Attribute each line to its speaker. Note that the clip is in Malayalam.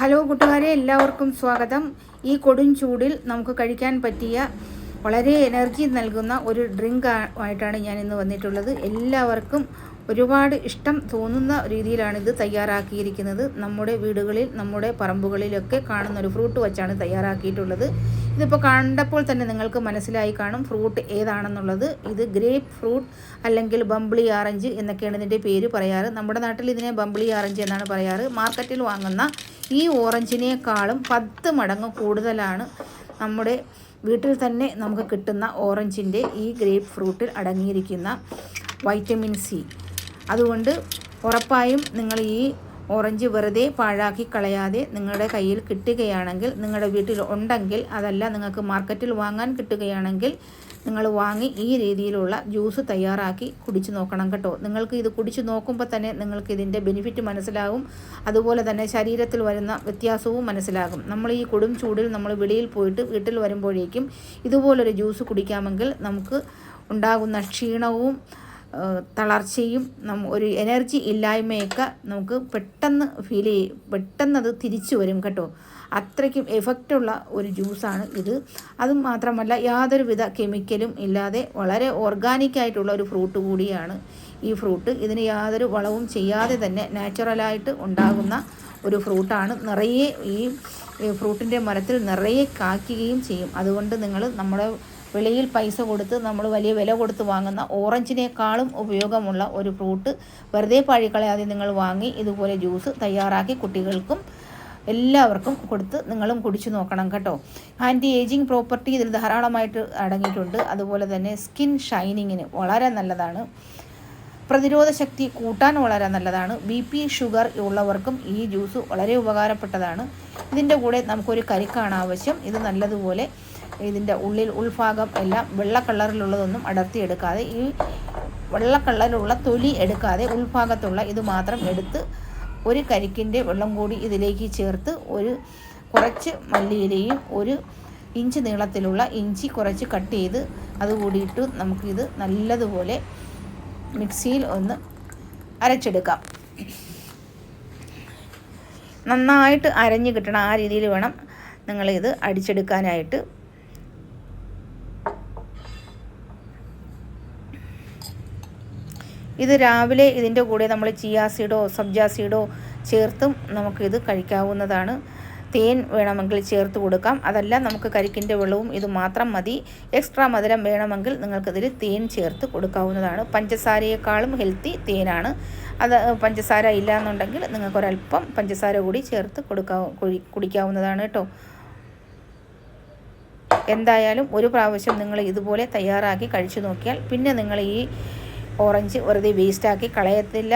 Speaker 1: ഹലോ കൂട്ടുകാരെ എല്ലാവർക്കും സ്വാഗതം. ഈ കൊടും ചൂടിൽ നമുക്ക് കഴിക്കാൻ പറ്റിയ വളരെ എനർജി നൽകുന്ന ഒരു ഡ്രിങ്ക് ആയിട്ടാണ് ഞാൻ ഇന്ന് വന്നിട്ടുള്ളത്. എല്ലാവർക്കും ഒരുപാട് ഇഷ്ടം തോന്നുന്ന രീതിയിലാണ് ഇത് തയ്യാറാക്കിയിരിക്കുന്നത്. നമ്മുടെ വീടുകളിൽ നമ്മുടെ പറമ്പുകളിലൊക്കെ കാണുന്ന ഒരു ഫ്രൂട്ട് വെച്ചാണ് തയ്യാറാക്കിയിട്ടുള്ളത്. ഇതിപ്പോൾ കണ്ടപ്പോൾ തന്നെ നിങ്ങൾക്ക് മനസ്സിലായി കാണും ഫ്രൂട്ട് ഏതാണെന്നുള്ളത്. ഇത് ഗ്രേപ്പ് ഫ്രൂട്ട് അല്ലെങ്കിൽ ബംബ്ലി ആറഞ്ച് എന്നൊക്കെയാണ് ഇതിന്റെ പേര് പറയാറ്. നമ്മുടെ നാട്ടിൽ ഇതിനെ ബംബ്ലി ആറഞ്ച് എന്നാണ് പറയാറ്. മാർക്കറ്റിൽ വാങ്ങുന്ന ഈ ഓറഞ്ചിനേക്കാളും പത്ത് മടങ്ങ് കൂടുതലാണ് നമ്മുടെ വീട്ടിൽ തന്നെ നമുക്ക് കിട്ടുന്ന ഓറഞ്ചിന്റെ ഈ ഗ്രേപ്പ് ഫ്രൂട്ടിൽ അടങ്ങിയിരിക്കുന്ന വൈറ്റമിൻ സി. അതുകൊണ്ട് ഉറപ്പായും നിങ്ങൾ ഈ ഓറഞ്ച് വെറുതെ പാഴാക്കി കളയാതെ നിങ്ങളുടെ കയ്യിൽ കിട്ടുകയാണെങ്കിൽ നിങ്ങളുടെ വീട്ടിൽ ഉണ്ടെങ്കിൽ അതല്ല നിങ്ങൾക്ക് മാർക്കറ്റിൽ വാങ്ങാൻ കിട്ടുകയാണെങ്കിൽ നിങ്ങൾ വാങ്ങി ഈ രീതിയിലുള്ള ജ്യൂസ് തയ്യാറാക്കി കുടിച്ച് നോക്കണം കേട്ടോ. നിങ്ങൾക്ക് ഇത് കുടിച്ച് നോക്കുമ്പോൾ തന്നെ നിങ്ങൾക്ക് ഇതിന്റെ ബെനിഫിറ്റ് മനസ്സിലാവും. അതുപോലെ തന്നെ ശരീരത്തിൽ വരുന്ന വ്യത്യാസവും മനസ്സിലാകും. നമ്മൾ ഈ കൊടും ചൂടിൽ നമ്മൾ വെളിയിൽ പോയിട്ട് വീട്ടിൽ വരുമ്പോഴേക്കും ഇതുപോലൊരു ജ്യൂസ് കുടിക്കാമെങ്കിൽ നമുക്ക് ഉണ്ടാകുന്ന ക്ഷീണവും തളർച്ചയും ഒരു എനർജി ഇല്ലായ്മയൊക്കെ നമുക്ക് പെട്ടെന്ന് ഫീൽ ചെയ്യും പെട്ടെന്ന് അത് തിരിച്ചു വരും കേട്ടോ. അത്രയ്ക്കും എഫക്റ്റുള്ള ഒരു ജ്യൂസാണ് ഇത്. അതും മാത്രമല്ല യാതൊരുവിധ കെമിക്കലും ഇല്ലാതെ വളരെ ഓർഗാനിക്കായിട്ടുള്ള ഒരു ഫ്രൂട്ട് കൂടിയാണ് ഈ ഫ്രൂട്ട് ഇതിന് യാതൊരു വളവും ചെയ്യാതെ തന്നെ നാച്ചുറലായിട്ട് ഉണ്ടാകുന്ന ഒരു ഫ്രൂട്ടാണ് നിറയെ ഈ ഫ്രൂട്ടിന്റെ മരത്തിൽ നിറയെ കാക്കുകയും ചെയ്യും. അതുകൊണ്ട് നിങ്ങൾ നമ്മുടെ വെളിയിൽ പൈസ കൊടുത്ത് നമ്മൾ വലിയ വില കൊടുത്ത് വാങ്ങുന്ന ഓറഞ്ചിനേക്കാളും ഉപയോഗമുള്ള ഒരു ഫ്രൂട്ട്. വെറുതെ പഴിക്കളയാതെ നിങ്ങൾ വാങ്ങി ഇതുപോലെ ജ്യൂസ് തയ്യാറാക്കി കുട്ടികൾക്കും എല്ലാവർക്കും കൊടുത്ത് നിങ്ങളും കുടിച്ചു നോക്കണം കേട്ടോ. ആന്റി ഏജിങ് പ്രോപ്പർട്ടി ഇതിൽ ധാരാളമായിട്ട് അടങ്ങിയിട്ടുണ്ട്. അതുപോലെ തന്നെ സ്കിൻ ഷൈനിങ്ങിന് വളരെ നല്ലതാണ്. പ്രതിരോധ ശക്തി കൂട്ടാൻ വളരെ നല്ലതാണ്. ബി പി ഷുഗർ ഉള്ളവർക്കും ഈ ജ്യൂസ് വളരെ ഉപകാരപ്പെട്ടതാണ്. ഇതിന്റെ കൂടെ നമുക്കൊരു കരിക്കാണ് ആവശ്യം. ഇത് നല്ലതുപോലെ ഇതിന്റെ ഉള്ളിൽ ഉൾഭാഗം എല്ലാം വെള്ള കളറിലുള്ളതൊന്നും അടർത്തിയെടുക്കാതെ ഈ വെള്ള കളറിലുള്ള തൊലി എടുക്കാതെ ഉൾഭാഗത്തുള്ള ഇത് മാത്രം എടുത്ത് ഒരു കരിക്കിന്റെ വെള്ളം കൂടി ഇതിലേക്ക് ചേർത്ത് ഒരു കുറച്ച് മല്ലിയിലയും ഒരു ഇഞ്ച് നീളത്തിലുള്ള ഇഞ്ചി കുറച്ച് കട്ട് ചെയ്ത് അതുകൂടിയിട്ട് നമുക്കിത് നല്ലതുപോലെ മിക്സിയിൽ ഒന്ന് അരച്ചെടുക്കാം. നന്നായിട്ട് അരഞ്ഞ് കിട്ടണം. ആ രീതിയിൽ വേണം നിങ്ങളിത് അടിച്ചെടുക്കാനായിട്ട്. ഇത് രാവിലെ ഇതിന്റെ കൂടെ നമ്മൾ ചിയാ സീഡോ സബ്ജാ സീഡോ ചേർത്തും നമുക്കിത് കഴിക്കാവുന്നതാണ്. തേൻ വേണമെങ്കിൽ ചേർത്ത് കൊടുക്കാം. അതല്ല നമുക്ക് കരിക്കിന്റെ വെള്ളവും ഇത് മാത്രം മതി. എക്സ്ട്രാ മധുരം വേണമെങ്കിൽ നിങ്ങൾക്കിതിൽ തേൻ ചേർത്ത് കൊടുക്കാവുന്നതാണ്. പഞ്ചസാരയേക്കാളും ഹെൽത്തി തേനാണ്. അത് പഞ്ചസാര ഇല്ല എന്നുണ്ടെങ്കിൽ നിങ്ങൾക്കൊരല്പം പഞ്ചസാര കൂടി ചേർത്ത് കൊടുക്കാ കുടിക്കാവുന്നതാണ് കേട്ടോ. എന്തായാലും ഒരു പ്രാവശ്യം നിങ്ങൾ ഇതുപോലെ തയ്യാറാക്കി കഴിച്ചു നോക്കിയാൽ പിന്നെ നിങ്ങൾ ഈ ഓറഞ്ച് വെറുതെ വേസ്റ്റാക്കി കളയത്തില്ല